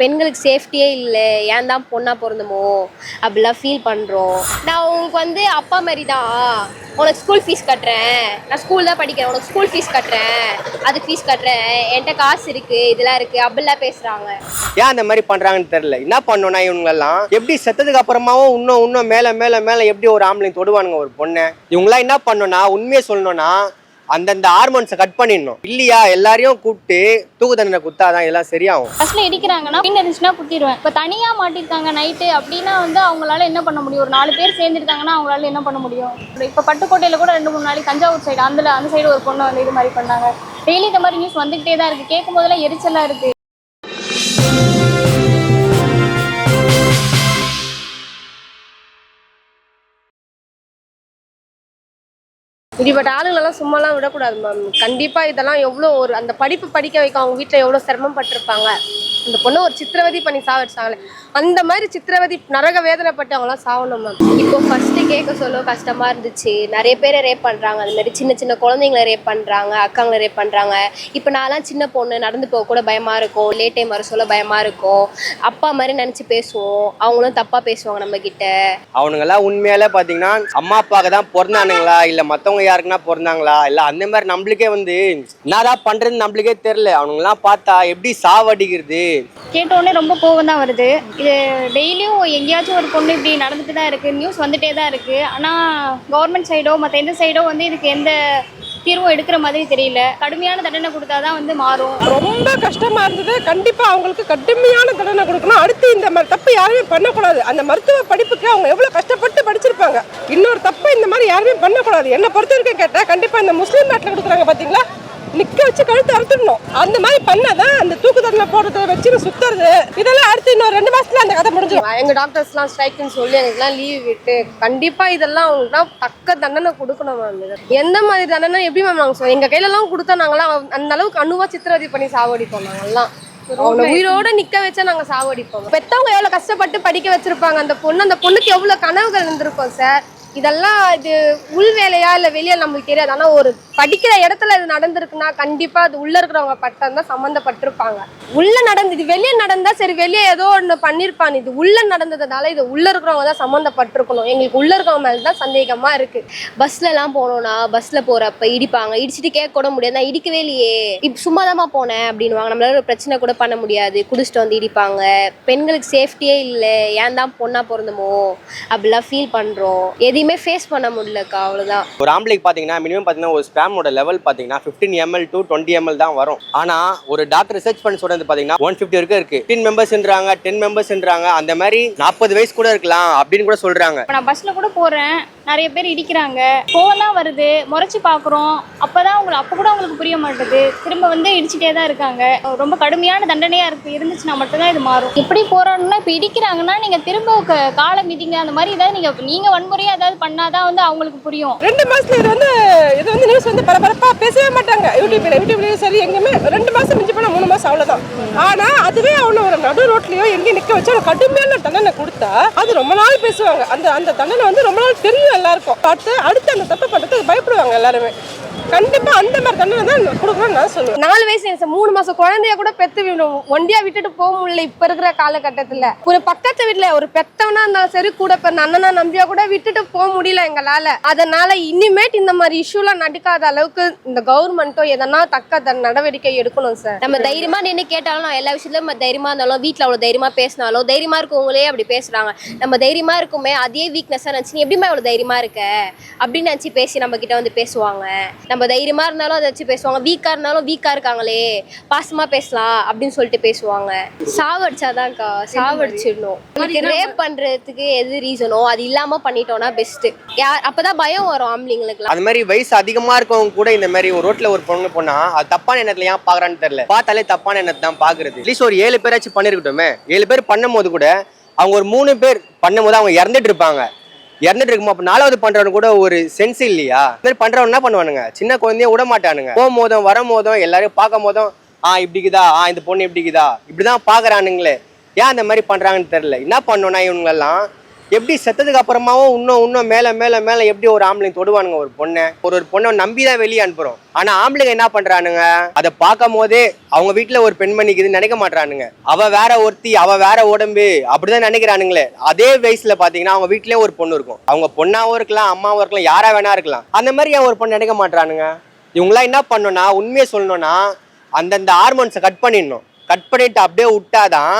பெண்களுக்கு சேஃப்டியே இல்லை. ஏன் தான் பொண்ணாக பிறந்தமோ? அப்படிலாம் ஃபீல் பண்ணுறோம் நான் உங்களுக்கு வந்து அப்பா மாதிரி தான் உனக்கு ஸ்கூல் ஃபீஸ் கட்டுறேன். நான் ஸ்கூல் தான் படிக்கிறேன். உனக்கு ஸ்கூல் ஃபீஸ் கட்டுறேன். அதுக்கு ஃபீஸ் கட்டுறேன். என்கிட்ட காசு இருக்குது இதெல்லாம் இருக்குது அப்படிலாம் பேசுகிறாங்க ஏன் அந்த மாதிரி பண்றாங்கன்னு தெரியல. என்ன பண்ணோம்னா இவங்களெல்லாம் எப்படி செத்ததுக்கு அப்புறமாவும் இன்னும் இன்னும் மேல மேல மேல எப்படி ஒரு ஆம்பளை தொடுவானுங்க ஒரு பொண்ணை? இவங்களாம் என்ன பண்ணணும்னா உண்மையை சொல்லணும்னா அந்தந்த ஹார்மோன்ஸை கட் பண்ணிடணும். இல்லையா? எல்லாரையும் கூப்பிட்டு தூக்கு தண்டனை குத்தாதான் எல்லாம் சரியாகும். ஃபர்ஸ்ட்ல இடிக்கிறாங்கன்னா பின் இருந்துச்சுன்னா குத்திடுவேன். இப்போ தனியா மாட்டிருக்காங்க நைட்டு அப்படின்னா வந்து அவங்களால என்ன பண்ண முடியும்? ஒரு நாலு பேர் சேர்ந்துருக்காங்கன்னா அவங்களால என்ன பண்ண முடியும்? இப்போ பட்டுக்கோட்டையில கூட ரெண்டு மூணு நாளைக்கு தஞ்சாவூர் சைடு அந்த அந்த சைடு ஒரு பொண்ணு வந்து இது மாதிரி பண்ணாங்க. டெய்லி இந்த மாதிரி நியூஸ் வந்துகிட்டே தான் இருக்கு. கேட்கும் போதெல்லாம் எரிச்சலா இருக்கு. இப்படிப்பட்ட ஆளுங்களெல்லாம் சும்மாலாம் விடக்கூடாது மேம் கண்டிப்பாக இதெல்லாம் எவ்வளோ ஒரு அந்த படிப்பு படிக்க வைக்க அவங்க வீட்டில் எவ்வளோ சிரமப்பட்டிருப்பாங்க. அந்த பொண்ணை ஒரு சித்திரவதை பண்ணி சாவடிச்சாங்களே. அந்த மாதிரி சித்திரவதை நரக வேதனைப்பட்டவங்களாம் சாவணும் மேம். இப்போ ஃபர்ஸ்ட் கேட்க சொல்ல கஷ்டமா இருந்துச்சு. நிறைய பேரை ரேப் பண்றாங்க. அது மாதிரி சின்ன சின்ன குழந்தைங்கள ரேப் பண்றாங்க. அக்காங்களை ரேப் பண்றாங்க. இப்போ நான்லாம் சின்ன பொண்ணு நடந்து போக கூட பயமா இருக்கும். லேட் டைம் வர சொல்ல பயமா இருக்கும். அப்பா மாதிரி நினைச்சு பேசுவோம். அவங்களும் தப்பா பேசுவாங்க நம்ம கிட்ட அவனுங்கெல்லாம் உண்மையால பாத்தீங்கன்னா அம்மா அப்பாவுக்கு தான் பிறந்தானுங்களா? இல்லை மற்றவங்க யாருக்குன்னா பிறந்தாங்களா? இல்லை அந்த மாதிரி நம்மளுக்கே வந்து என்னதான் பண்ணுறதுன்னு நம்மளுக்கே தெரில அவனுங்கெல்லாம் பார்த்தா எப்படி சாவடிக்கிறது? கேட்டோடனே ரொம்ப கோவம் தான் வருது. இது டெய்லியும் எங்கேயாச்சும் ஒரு பொண்ணு இப்படி நடந்துட்டு தான் இருக்கு. நியூஸ் வந்துட்டே தான் இருக்கு ஆனால் கவர்மெண்ட் சைடோ மற்ற எந்த சைடோ வந்து இதுக்கு எந்த தீர்வும் எடுக்கிற மாதிரி தெரியல. கடுமையான தண்டனை கொடுத்தா தான் வந்து மாறும். ரொம்ப கஷ்டமா இருந்தது. கண்டிப்பா அவங்களுக்கு கடுமையான தண்டனை கொடுக்கணும். அடுத்து இந்த மாதிரி தப்பு யாருமே பண்ணக்கூடாது. அந்த மருத்துவ படிப்புக்கு அவங்க எவ்வளவு கஷ்டப்பட்டு படிச்சிருப்பாங்க. இன்னொரு தப்பு இந்த மாதிரி யாருமே பண்ணக்கூடாது. என்ன பொறுத்த வரைக்கும் கேட்டா கண்டிப்பா இந்த முஸ்லீம் நாட்டில் கொடுக்குறாங்க பாத்தீங்களா? நிக்க வச்சு கழுத்து அறுத்துடணும். அந்த மாதிரி பண்ணாதான் அந்த தூக்கு தண்டனை போடுறத வச்சு சுத்துறது. இதெல்லாம் அடுத்து இன்னும் ரெண்டு மாசத்துல அந்த கதை முடிஞ்சிடும். எங்க டாக்டர்ஸ்லாம் ஸ்ட்ரைக்குன்னு சொல்லி எங்களுக்குலாம் லீவ் விட்டு கண்டிப்பா இதெல்லாம் அவங்களுக்குலாம் தக்க தண்டனை கொடுக்கணும் மேம் இது. எந்த மாதிரி தண்டனை எப்படி மேம் நாங்கள் சொல்ல எங்க கையிலலாம் கொடுத்தா நாங்களாம் அந்த அளவுக்கு அணுவா சித்திரவதை பண்ணி சாவடிப்போம் நாங்கெல்லாம் அவனை உயிரோட நிக்க வச்சா நாங்க சாவடிப்போம். பெத்தவங்க எவ்வளவு கஷ்டப்பட்டு படிக்க வச்சிருப்பாங்க? அந்த பொண்ணு அந்த பொண்ணுக்கு எவ்வளவு கனவுகள் இருந்திருக்கும் சார் இதெல்லாம் இது உள் வேலையா இல்ல வெளியே நம்மளுக்கு தெரியாது. ஆனா ஒரு படிக்கிற இடத்துல இது நடந்திருக்குன்னா கண்டிப்பா அது உள்ள இருக்கிறவங்க பட்டம் தான் சம்மந்தப்பட்டிருப்பாங்க உள்ள நடந்து இது வெளியே நடந்தா சரி வெளியே ஏதோ ஒன்று பண்ணிருப்பான். இது உள்ள நடந்ததுனால இது உள்ள இருக்கிறவங்க தான் சம்மந்தப்பட்டிருக்கணும் எங்களுக்கு உள்ள இருக்கிறவங்க மேல தான் சந்தேகமா இருக்கு. பஸ்லலாம் போனோம்னா பஸ்ல போறப்ப இடிப்பாங்க. இடிச்சிட்டு கேட்க கூட முடியாது. நான் இடிக்கவே இல்லையே. இப்போ சும்மா போனேன் அப்படின்னுவாங்க. நம்மளால ஒரு பிரச்சனை கூட பண்ண முடியாது. குடிச்சிட்டு வந்து இடிப்பாங்க. பெண்களுக்கு சேஃப்டியே இல்லை. ஏன் தான் பொண்ணா பிறந்தமோ? அப்படிலாம் ஃபீல் பண்றோம். எதையுமே ஃபேஸ் பண்ண முடியலக்கா. அவ்வளவுதான். ஒரு ஆம்பளைக்கு பார்த்தீங்கன்னா மினிமம் பார்த்தீங்கன்னா ஒரு ரேமோட லெவல் பார்த்தீங்கன்னா fifteen ml to twenty ml தான் வரும். ஆனால் ஒரு டாக்டர் ரிசர்ச் பண்ணி சொல்றது பார்த்தீங்கன்னா ஒன் ஃபிஃப்டி வரைக்கும் இருக்கு. ஃபிஃப்டின் மெம்பர்ஸ்ன்றாங்க டென் மெம்பர்ஸ்ன்றாங்க அந்த மாதிரி நாற்பது வயசு கூட இருக்கலாம் அப்படின்னு கூட சொல்றாங்க. நான் பஸ்ல கூட போறேன். நிறைய பேர் இடிக்கிறாங்க. கோவம் தான் வருது. முறைச்சி பார்க்குறோம். அப்போ தான் அவங்களுக்கு அப்போ கூட அவங்களுக்கு புரிய மாட்டேது. திரும்ப வந்து இடிச்சிட்டே தான் இருக்காங்க. ரொம்ப கடுமையான தண்டனையாக இருக்கு. இருந்துச்சுன்னா மட்டும்தான் இது மாறும். இப்படி போராடணும்னா இப்போ இடிக்கிறாங்கன்னா நீங்கள் திரும்ப க- காலை மிதிங்க அந்த மாதிரி ஏதாவது நீங்கள் நீங்கள் வன்முறையாக ஏதாவது பண்ணாதான் வந்து அவங்களுக்கு புரியும். ரெண்டு மாதத்துல இது வந்து இது வந்து நியூஸ் வந்து பரபரப்பாக பேசவே மாட்டாங்க. யூடியூப்ல யூடியூப்லேயும் சரி எங்கேயுமே ரெண்டு மாதம் மிஞ்சி போனால் மூணு மாதம் அவ்வளோதான் ஆனால் அதுவே அவனை ஒரு நடு ரோட்லையோ எங்கேயும் நிற்க வச்சு அவனுக்கு கடுமையான தண்டனை கொடுத்தா அது ரொம்ப நாள் பேசுவாங்க. அந்த அந்த தண்டனை வந்து ரொம்ப நாள் தெரியும். எல்லாருக்கும் பார்த்து அடுத்து அந்த தப்பு பண்றதுக்கு பயப்படுவாங்க எல்லாருமே. கண்டிப்பா அந்த மாதிரி தண்டனை தான் கொடுக்கணும்னு நான் சொல்லுவேன். நாலு வயசு எனக்கு மூணு மாசம் குழந்தைய கூட பெத்து விடும் ஒண்டியா விட்டுட்டு போக முடியல இப்ப இருக்கிற காலகட்டத்துல. ஒரு பக்கத்து வீட்டுல ஒரு பெத்தவனா இருந்தாலும் சரி கூட பிறந்த அண்ணனா நம்பியா கூட விட்டுட்டு போக முடியல எங்களால. அதனால இனிமேட் இந்த மாதிரி இஷ்யூலாம் நடக்காத அளவுக்கு இந்த கவர்மெண்ட்டோ எதனா தக்க த- நடவடிக்கை எடுக்கணும் சார் நம்ம தைரியமா நின்று கேட்டாலும் நான் எல்லா விஷயத்துலயும் நம்ம தைரியமா இருந்தாலும் வீட்ல அவ்வளவு தைரியமா பேசினாலும் தைரியமா இருக்கவங்களே அப்படி பேசுறாங்க. நம்ம தைரியமா இருக்குமே அதே வீக்னஸா நினைச்சு நீ எப்படிமா இவ்வளவு தைரியமா இருக்க? அப்படின்னு நினைச்சு பேசி நம்ம கிட்ட வந்து பேசுவாங்க. நம்ம தைரியமா இருந்தாலும் அதை வச்சு பேசுவாங்க. வீக்கா இருந்தாலும் வீக்கா இருக்காங்களே பாசமா பேசலாம் அப்படின்னு சொல்லிட்டு பேசுவாங்க. சாவடிச்சாதான்க்கா சாவடிச்சிடணும். எனக்கு ரேப் பண்றதுக்கு எது ரீசனோ அது இல்லாம பண்ணிட்டோம்னா பெஸ்ட் யார் அப்பதான் பயம் வரும் ஆம்பளைங்களுக்கு அது மாதிரி வயசு அதிகமா இருக்கவங்க கூட இந்த மாதிரி ஒரு ரோட்ல ஒரு பொண்ணு போனா அது தப்பான எண்ணத்துல ஏன் பாக்குறான்னு தெரியல. பார்த்தாலே தப்பான எண்ணத்தை தான் பாக்குறது அட்லீஸ்ட் ஒரு ஏழு பேராச்சும் பண்ணிருக்கட்டுமே. ஏழு பேர் பண்ணும்போது கூட அவங்க ஒரு மூணு பேர் பண்ணும்போது அவங்க இறந்துட்டு இருப்பாங்க. இறந்துட்டு இருக்குமோ அப்ப நாலாவது பண்றவனு கூட ஒரு சென்ஸ் இல்லையா? இந்த மாதிரி பண்றவன் என்ன பண்ணுவானுங்க? சின்ன குழந்தைய விட மாட்டானுங்க. போகும் போதும் வரும் போதும் எல்லாரையும் பார்க்கும் போதும் ஆ இப்படிக்குதா ஆ இந்த பொண்ணு இப்படிக்குதா இப்படிதான் பாக்குறானுங்களே ஏன் அந்த மாதிரி பண்றாங்கன்னு தெரியல. என்ன பண்ணோம்னா இவங்களெல்லாம்? எப்படி செத்ததுக்கு அப்புறமாவும் இன்னும் இன்னும் மேல மேல மேல எப்படி ஒரு ஆம்பளைங்க தொடுவானுங்க ஒரு பொண்ணை? ஒரு ஒரு பொண்ணை நம்பி தான் வெளியே அனுப்புறோம். ஆனா ஆம்பளைங்க என்ன பண்றானுங்க? அதை பார்க்கும் போதே அவங்க வீட்டுல ஒரு பெண்மணிக்கு இது நினைக்க மாட்டானுங்க அவ வேற ஒருத்தி அவ வேற உடம்பு அப்படிதான் நினைக்கிறானுங்களே. அதே வயசுல பாத்தீங்கன்னா அவங்க வீட்லயே ஒரு பொண்ணு இருக்கும். அவங்க பொண்ணாவும் இருக்கலாம் அம்மாவும் இருக்கலாம் யாரா வேணா இருக்கலாம். அந்த மாதிரி ஏன் ஒரு பொண்ணு நினைக்க மாட்டானுங்க இவங்களாம் என்ன பண்ணணும்னா உண்மையை சொல்லணும்னா அந்தந்த ஹார்மோன்ஸை கட் பண்ணிடணும். கட் பண்ணிட்டு அப்படியே விட்டாதான்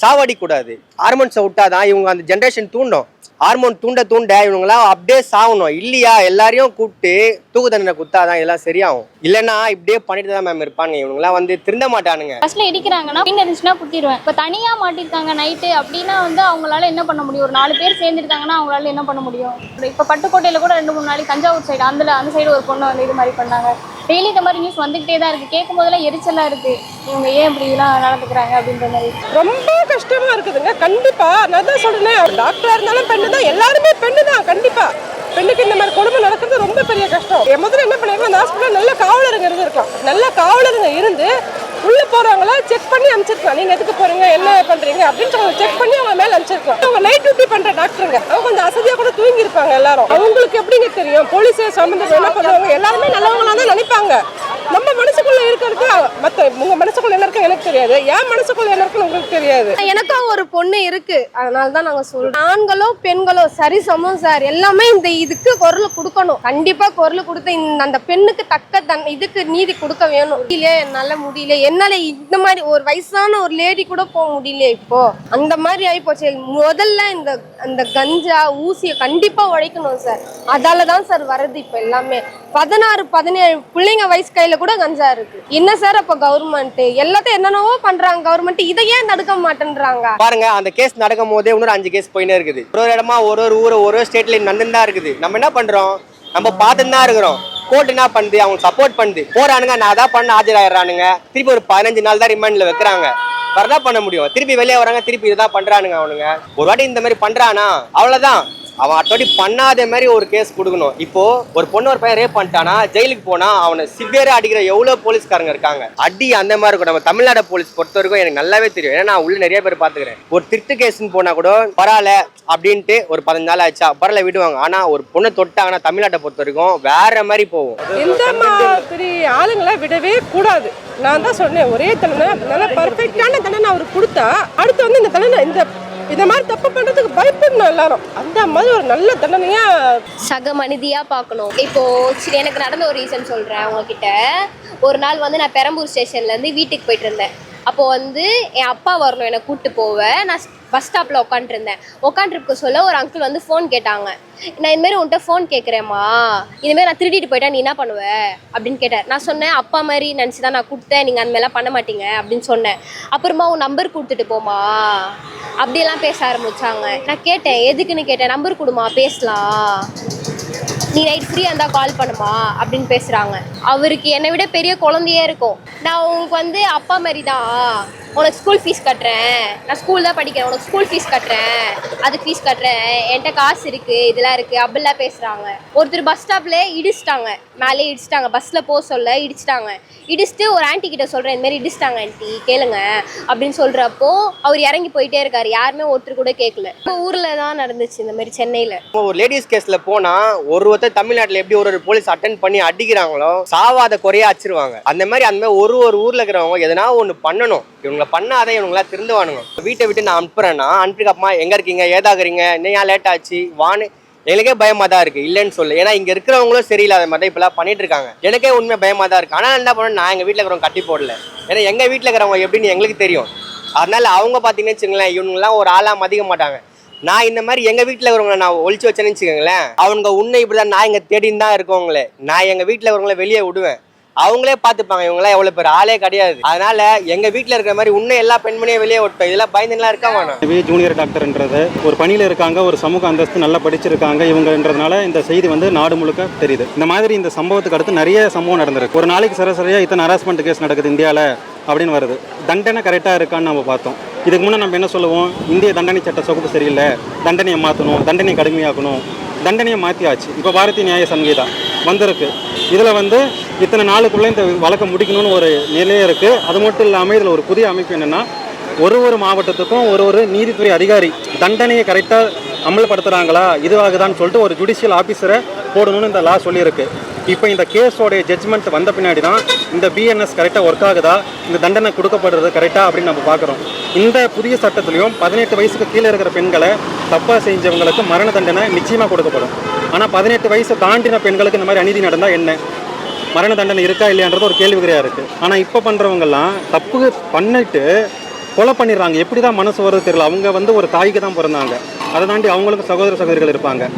சாவடிக்கூடாது ஹார்மோன்ஸை விட்டாதான் இவங்க அந்த ஜென்ரேஷன் தூண்டும். ஹார்மோன் தூண்ட தூண்ட இவங்களாம் அப்படியே சாகணும். இல்லையா? எல்லாரையும் கூப்பிட்டு தூக்கு தண்டனை குத்தாதான் இதெல்லாம் சரியாகும். இல்லைன்னா இப்படியே பண்ணிட்டு தான் மேம் இருப்பானுங்க. இவங்களாம் வந்து திருந்த மாட்டானுங்க. ஃபர்ஸ்ட்ல இடிக்கிறாங்கன்னா பின் இருந்துச்சுன்னா குத்திடுவேன் இப்போ தனியா மாட்டிருக்காங்க நைட்டு அப்படின்னா வந்து அவங்களால என்ன பண்ண முடியும்? ஒரு நாலு பேர் சேர்ந்துருக்காங்கன்னா அவங்களால என்ன பண்ண முடியும்? இப்போ பட்டுக்கோட்டையில கூட ரெண்டு மூணு நாளைக்கு தஞ்சாவூர் சைடு அந்த அந்த சைடு ஒரு பொண்ணு வந்து இது மாதிரி பண்ணாங்க. டெய்லி இந்த மாதிரி நியூஸ் வந்துகிட்டே தான் இருக்கு. கேட்கும் போதெல்லாம் எரிச்சலா இருக்கு. இவங்க ஏன் இப்படி எல்லாம் நடந்துக்கிறாங்க அப்படின்ற மாதிரி. ரொம்ப கஷ்டமா இருக்குதுங்க. கண்டிப்பா நான் தான் சொல்றேன் டாக்டரா இருந்தாலும் பெண்ணு தான் எல்லாருமே பெண்ணுக்கு இந்த மாதிரி கொடுமை நடக்கிறது ரொம்ப பெரிய கஷ்டம். என் முதல்ல என்ன பண்ணிருக்கோம் அந்த ஹாஸ்பிட்டல் நல்ல காவலருங்க இருந்திருக்கலாம். நல்ல காவலருங்க இருந்து உள்ள போறவங்கள செக் பண்ணி அனுப்பிச்சிருக்கலாம். நீங்க எதுக்கு போறீங்க? என்ன பண்றீங்க? அப்படின்னு சொல்லி செக் பண்ணி அவங்க மேல அனுப்பிச்சிருக்கலாம். அவங்க நைட் டியூட்டி பண்ற டாக்டருங்க அவங்க கொஞ்சம் அசதியா கூட தூங்கி இருப்பாங்க எல்லாரும். அவங்களுக்கு எப்படிங்க தெரியும்? போலீஸ் சம்பந்தம் என்ன பண்ணுவாங்க? எல்லாருமே நல்லவங்களா தான் நினைப்பாங்க. நம்ம மனசுக்குள்ள இருக்கிறது மத்த உங்க மனசுக்குள்ள என்ன இருக்கு எனக்கு தெரியாது. என் மனசுக்குள்ள என்ன இருக்குன்னு உங்களுக்கு தெரியாது. எனக்கும் ஒரு பொண்ணு இருக்கு. அதனால தான் நாங்க சொல்றோம். ஆண்களோ பெண்களோ சரி சமம் சார். எல்லாமே இந்த இதுக்கு குரல் கொடுக்கணும். கண்டிப்பா குரல் கொடுத்து இந்த அந்த பெண்ணுக்கு தக்க தன் இதுக்கு நீதி கொடுக்க வேணும். முடியல என்னால முடியல என்னால இந்த மாதிரி ஒரு வயசான ஒரு லேடி கூட போக முடியல இப்போ. அந்த மாதிரி ஆகி போச்சு முதல்ல இந்த அந்த கஞ்சா ஊசியை கண்டிப்பா உழைக்கணும் சார். அதால தான் சார் வருது இப்போ எல்லாமே. பதினாறு பதினேழு பிள்ளைங்க வயசு கையில கூட கஞ்சா இருக்கு. என்ன சார் அப்ப கவர்மெண்ட் எல்லாத்தையும் என்னென்னவோ பண்றாங்க. கவர்மெண்ட் இதை ஏன் தடுக்க மாட்டேன்றாங்க? பாருங்க அந்த கேஸ் நடக்கும் போதே இன்னொரு அஞ்சு கேஸ் போயினே இருக்குது. ஒரு ஒரு இடமா ஒரு ஒரு ஊர் ஒரு ஒரு ஸ்டேட்ல நடந்துதான் இருக்குது. நம்ம என்ன பண்றோம்? நம்ம பார்த்துன்னா தான் இருக்கிறோம். கோர்ட் என்ன பண்ணுது? அவங்க சப்போர்ட் பண்ணுது. போறானுங்க நான் அதான் பண்ண ஆஜராயிடுறானுங்க. திருப்பி ஒரு பதினஞ்சு நாள் தான் ரிமாண்ட்ல வைக்கிறாங்க. வரதான் பண்ண முடியும்? திருப்பி வெளியே வராங்க திருப்பி இதுதான் பண்றானுங்க அவனுங்க. ஒரு வாட்டி இந்த மாதிரி பண்றானா? அவ்வளவுதான். அவன் அட்டோடி பண்ணாத மாதிரி ஒரு கேஸ் கொடுக்கணும். இப்போ ஒரு பொண்ணு ஒரு பையன் ரேப் பண்ணிட்டானா ஜெயிலுக்கு போனா அவனை சிவியரா அடிக்கிற எவ்வளவு போலீஸ்காரங்க இருக்காங்க? அடி அந்த மாதிரி இருக்கும் நம்ம தமிழ்நாடு போலீஸ் பொறுத்த வரைக்கும் எனக்கு நல்லாவே தெரியும். ஏன்னா நான் உள்ள நிறைய பேர் பாத்துக்கிறேன் ஒரு திருட்டு கேஸ்ன்னு போனா கூட பரவாயில்ல அப்படின்ட்டு ஒரு பதினஞ்சு நாள் ஆச்சா பரவாயில்ல விடுவாங்க. ஆனா ஒரு பொண்ணை தொட்டாங்கன்னா தமிழ்நாட்டை பொறுத்த வரைக்கும் வேற மாதிரி போகும். இந்த மாதிரி ஆளுங்களை விடவே கூடாது. நான் தான் சொன்னேன் ஒரே தண்டனை நல்ல பர்ஃபெக்டான தண்டனை அவருக்கு கொடுத்தா அடுத்து வந்து இந்த தண்டனை இந்த இந்த மாதிரி தப்பு பண்ணுறதுக்கு பயப்படணும் எல்லாரும். அந்த மாதிரி ஒரு நல்ல தண்டனையா சக மனிதியா பார்க்கணும். இப்போ சரி எனக்கு நடந்த ஒரு ரீசன் சொல்றேன் உங்ககிட்ட. ஒரு நாள் வந்து நான் பெரம்பூர் ஸ்டேஷன்ல இருந்து வீட்டுக்கு போயிட்டு இருந்தேன். அப்போ வந்து என் அப்பா வரணும் என்னை கூப்பிட்டு போவேன் நான் பஸ் ஸ்டாப்பில் உட்காந்துருந்தேன் உட்காந்துருக்க சொல்ல ஒரு அங்கிள் வந்து ஃபோன் கேட்டாங்க. நான் இதுமாரி உன்கிட்ட ஃபோன் கேட்குறேம்மா இதுமாரி நான் திருடிட்டு போயிட்டா நீ என்ன பண்ணுவ? அப்படின்னு கேட்டார். நான் சொன்னேன் அப்பா மாதிரி நினச்சி தான் நான் கொடுத்தேன் நீங்கள் அந்த மாதிரிலாம் பண்ண மாட்டீங்க. அப்படின்னு சொன்னேன். அப்புறமா உன் நம்பர் கொடுத்துட்டு போமா அப்படியெல்லாம் பேச ஆரம்பிச்சாங்க. நான் கேட்டேன் எதுக்குன்னு? கேட்டேன் நம்பர் கொடுமா பேசலாம். நீ நைட் ஃப்ரீயாக இருந்தால் கால் பண்ணுமா? அப்படின்னு பேசுகிறாங்க அவருக்கு என்னை விட பெரிய குழந்தையே இருக்கும். நான் உங்களுக்கு வந்து அப்பா மாதிரி தான் உனக்கு ஸ்கூல் ஃபீஸ் கட்டுறேன். நான் ஸ்கூல் தான் படிக்கிறேன். உனக்கு ஸ்கூல் ஃபீஸ் கட்டுறேன். அதுக்கு ஃபீஸ் கட்டுறேன். என்கிட்ட காசு இருக்குது இதெல்லாம் இருக்குது அப்படிலாம் பேசுகிறாங்க ஒருத்தர் பஸ் ஸ்டாப்லேயே இடிச்சிட்டாங்க. மேலே இடிச்சிட்டாங்க. பஸ்ஸில் போக சொல்ல இடிச்சிட்டாங்க. இடிச்சுட்டு ஒரு ஆண்டி கிட்ட சொல்கிறேன் இந்த இடிச்சிட்டாங்க ஆன்ட்டி கேளுங்க. அப்படின்னு சொல்கிறப்போ அவர் இறங்கி போயிட்டே இருக்காரு. யாருமே ஒருத்தர் கூட கேட்கல இப்போ ஊரில் தான் நடந்துச்சு இந்த மாதிரி சென்னையில். இப்போ ஒரு லேடிஸ் கேஸில் போனால் ஒரு ஒருத்தர் தமிழ்நாட்டில் எப்படி ஒரு ஒரு போலீஸ் அட்டன் பண்ணி அடிக்கிறாங்களோ சாவாத குறையா அச்சிருவாங்க. அந்த மாதிரி அந்த மாதிரி ஒரு ஒரு ஊரில் இருக்கிறவங்க எதனா ஒன்று பண்ணணும். இவங்களை பண்ணாத இவங்களா திருந்துவானுங்க. வீட்டை விட்டு நான் அனுப்புறேன்னா அனுப்பிட்டு அப்புறமா எங்க இருக்கீங்க? ஏதாகிறீங்க? இன்னும் ஏன் லேட் ஆச்சு? வான்னு எனக்கே பயமா தான் இருக்கு. இல்லைன்னு சொல்லு ஏன்னா இங்க இருக்கிறவங்களும் சரியில்லாத மாதிரி தான் இப்பெல்லாம் பண்ணிட்டு இருக்காங்க. எனக்கே உண்மை பயமா தான் இருக்கு. ஆனால் என்ன பண்ண நான் எங்க வீட்டில் இருக்கிறவங்க கட்டி போடல. ஏன்னா எங்க வீட்டில் இருக்கிறவங்க எப்படின்னு எங்களுக்கு தெரியும்? அதனால அவங்க பார்த்தீங்கன்னு வச்சுங்களேன் இவங்கெல்லாம் ஒரு ஆளா மதிக்க மாட்டாங்க. நான் இந்த மாதிரி எங்க வீட்டில் இருக்கிறவங்கள நான் ஒழிச்சு வச்சேன்னு வச்சுக்கோங்களேன் அவங்க உன்னை இப்படிதான் நான் இங்க தேடின்னு தான் இருக்கவங்களே. நான் எங்க வீட்டில் இருக்கிறவங்கள வெளியே விடுவேன். அவங்களே பார்த்துப்பாங்க. இவங்களாம் எவ்வளோ பேர்? ஆளே கிடையாது. அதனால எங்க வீட்டில் இருக்கிற மாதிரி உன்னை எல்லா பெண்மணியும் வெளியே விட்டோம் இதெல்லாம் பயந்துலாம் இருக்க வேணாம் ஜூனியர் டாக்டர்ன்றது ஒரு பணியில் இருக்காங்க ஒரு சமூக அந்தஸ்து நல்லா படிச்சிருக்காங்க இவங்கன்றதுனால இந்த செய்தி வந்து நாடு முழுக்க தெரியுது. இந்த மாதிரி இந்த சம்பவத்துக்கு அடுத்து நிறைய சம்பவம் நடந்திருக்கு. ஒரு நாளைக்கு சராசரியாக இத்தனை ஹராஸ்மெண்ட் கேஸ் நடக்குது இந்தியாவில் அப்படின்னு வருது. தண்டனை கரெக்டாக இருக்கான்னு நம்ம பார்த்தோம். இதுக்கு முன்னே நம்ம என்ன சொல்லுவோம்? இந்திய தண்டனை சட்ட சொகுப்பு சரியில்லை. தண்டனையை மாற்றணும் தண்டனையை கடுமையாக்கணும். தண்டனையை மாற்றியாச்சு இப்போ பாரதிய நியாய சங்கீதா வந்திருக்கு. இதில் வந்து இத்தனை நாளுக்குள்ளே இந்த வழக்கை முடிக்கணும்னு ஒரு நிலையம் இருக்குது அது மட்டும் இல்லாமல் இதில் ஒரு புதிய அமைப்பு என்னென்னா ஒரு ஒரு மாவட்டத்துக்கும் ஒரு ஒரு நீதித்துறை அதிகாரி தண்டனையை கரெக்டாக அமல்படுத்துகிறாங்களா இதுவாகுதான்னு சொல்லிட்டு ஒரு ஜுடிஷியல் ஆஃபீஸரை போடணும்னு இந்த லா சொல்லியிருக்கு. இப்போ இந்த கேஸோடைய ஜட்ஜ்மெண்ட் வந்த பின்னாடி தான் இந்த பிஎன்எஸ் கரெக்டாக ஒர்க் ஆகுதா? இந்த தண்டனை கொடுக்கப்படுறது கரெக்டாக அப்படின்னு நம்ம பார்க்குறோம். இந்த புதிய சட்டத்துலையும் பதினெட்டு வயசுக்கு கீழே இருக்கிற பெண்களை தப்பாக செஞ்சவங்களுக்கு மரண தண்டனை நிச்சயமாக கொடுக்கப்படும். ஆனால் பதினெட்டு வயசு தாண்டின பெண்களுக்கு இந்த மாதிரி அநீதி நடந்தால் என்ன? மரண தண்டனை இருக்கா இல்லையான்றது ஒரு கேள்விக்குறியாக இருக்குது ஆனால் இப்போ பண்ணுறவங்கெல்லாம் தப்பு பண்ணிட்டு கொலை பண்ணிடுறாங்க. எப்படி தான் மனசு வருது தெரியல. அவங்க வந்து ஒரு தாய்க்கு தான் பிறந்தாங்க. அதை தாண்டி அவங்களுக்கும் சகோதர சகோதரிகள் இருப்பாங்க.